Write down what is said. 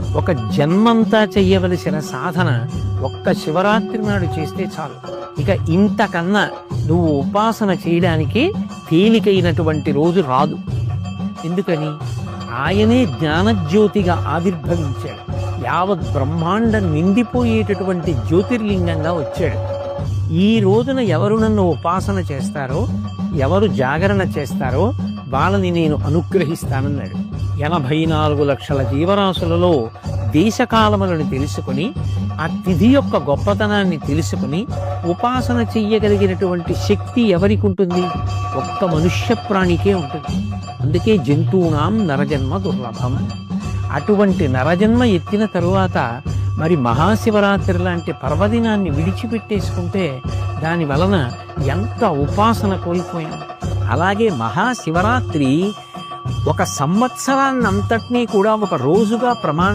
ఒక జన్మంతా చెయ్యవలసిన సాధన ఒక్క శివరాత్రి నాడు చేస్తే చాలు. ఇక ఇంతకన్నా నువ్వు ఉపాసన చేయడానికి తేలికైనటువంటి రోజు రాదు. ఎందుకని? ఆయనే జ్ఞానజ్యోతిగా ఆవిర్భవించాడు. యావత్ బ్రహ్మాండం నిండిపోయేటటువంటి జ్యోతిర్లింగంగా వచ్చాడు. ఈ రోజున ఎవరు నన్ను ఉపాసన చేస్తారో ఎవరు జాగరణ చేస్తారో వాళ్ళని నేను అనుగ్రహిస్తానన్నాడు. ఎనభై నాలుగు లక్షల జీవరాశులలో దేశకాలములను తెలుసుకుని ఆ తిథి యొక్క గొప్పతనాన్ని తెలుసుకుని ఉపాసన చెయ్యగలిగినటువంటి శక్తి ఎవరికి ఉంటుంది ఒక్క మనుష్య ప్రాణికే ఉంటుంది. అందుకే జంతువునాం నరజన్మ దుర్లభం. అటువంటి నరజన్మ ఎత్తిన తరువాత మరి మహాశివరాత్రి లాంటి పర్వదినాన్ని విడిచిపెట్టేసుకుంటే దాని వలన ఎంత ఉపాసన కోల్పోయాం? అలాగే మహాశివరాత్రి ఒక సంవత్సరాన్నంతటినీ కూడా ఒక రోజుగా ప్రమాణం